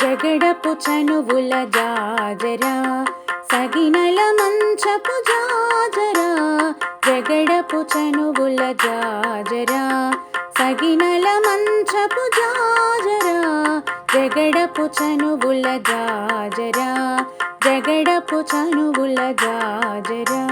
జగడపు చనువుల జాజరా సగినల మంచపు జాజరా జగడపు చనువుల జాజరా సగినల మంచపు జాజరా జగడపు చనువుల జాజరా జగడపు చనువుల జాజరా.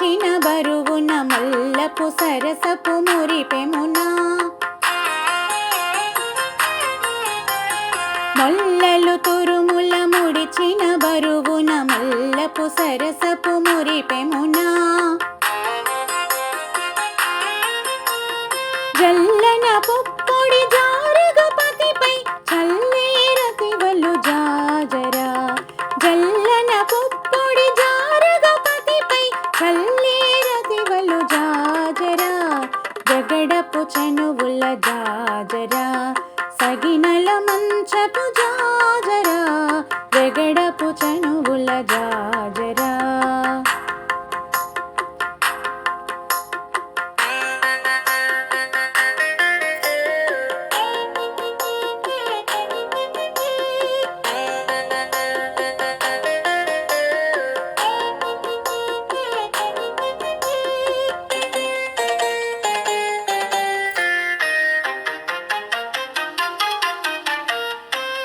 ముడిచిన బరువున మల్లపు సరసపు మురిపెమునా మల్లెలు తురుముల ముడిచిన బరువున మల్లపు సరసపు మురిపెమునా చెనువుల జాజరా సగినల మంచపు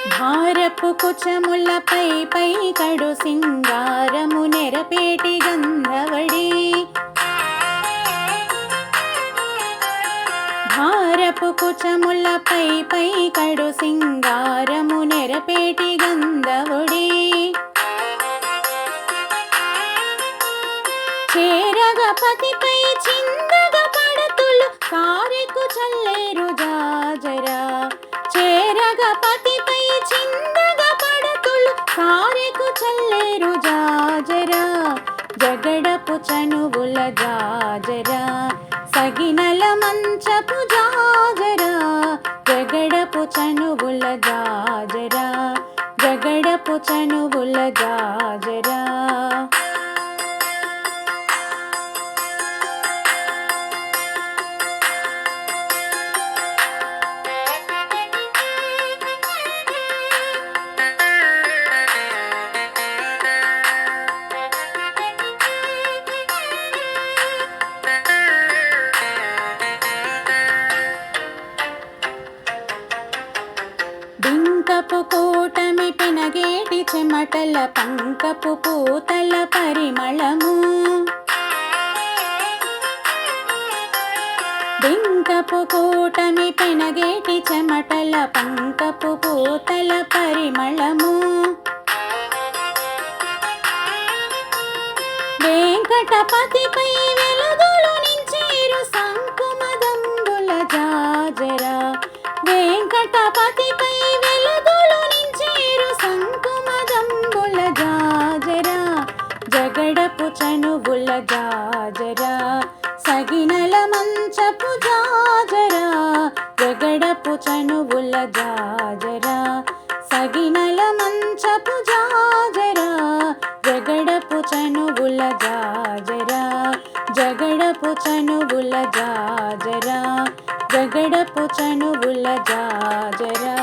భారపు కుచములపై పై కడు సింగారము నెరపేటి గంధవడి. భారపు కుచములపై పై కడు సింగారము నెరపేటి గంధవుడి. చేరగపతిపై చిందగ పడతులు కారెకు చల్లే చేరగపతిపై చిందగా పడతులు కారెకు చల్లేరు జాజరా జగడపు చనువుల జాజరా. సగినల మంచపు జాజరా జగడపు చనువుల జాజరా. జగడపు చనువుల జాజరా. బింకపు కూటమి పినగేటి చెమటల పంకపు పూతల పరిమళము. బింకపు కూటమి పినగేటి చెమటల పంకపు పూతల పరిమళము. వెంకటపతిపై జగడపు చనువుల జాజరా సగినల మంచపు జాజరా జగడపు చనువుల జాజరా సగినల మంచపు జాజరా జగడపు చనువుల జాజరా జగడపు చనువుల జాజరా జగడపు చనువుల జాజరా.